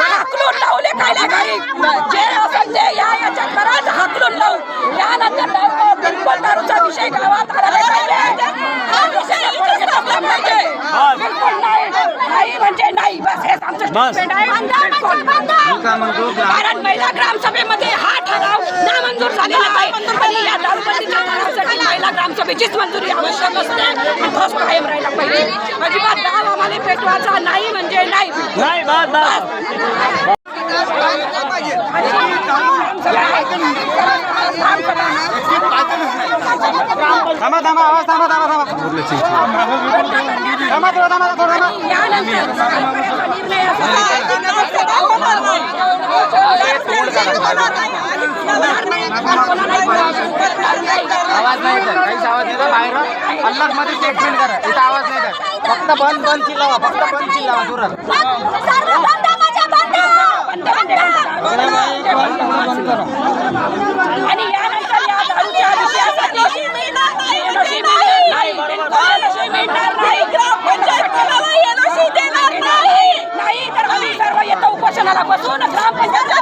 हाकलून लावले कायला घरी जे असेल ते या याच्यात कराच हाकलून लावू त्यानंतर दारू बिलकुल दारूचा विषय गावात आला नाही म्हणजे नाही बस. हेच आमचं statement आहे बिलकुल. कारण महिला ग्रामसभेमध्ये हा ठराव नामंजूर झालेला आहे आणि या दारूबंदीच्या ठरावासाठी महिला ग्रामसभेचीच मंजुरी आवश्यक असते. आणि तोच कायम राहिला पाहिजे. अजिबात गाव आम्हाला पेटवायचा नाही म्हणजे नाही. नाही बस बस. थांबा थांबा आवाज थांबा थांबा थांबा. थांबा थोडं थांबा थोडं थांबा. आवाज नाही येत. काहीच आवाज नाही तर बाहेर पन्नासमध्ये स्टेटमेंट करा इथं आवाज नाही येत फक्त बंद बंद चिल्लावा फक्त बंद चिल्लावा जोरात Chaguazona, Gran Pañata,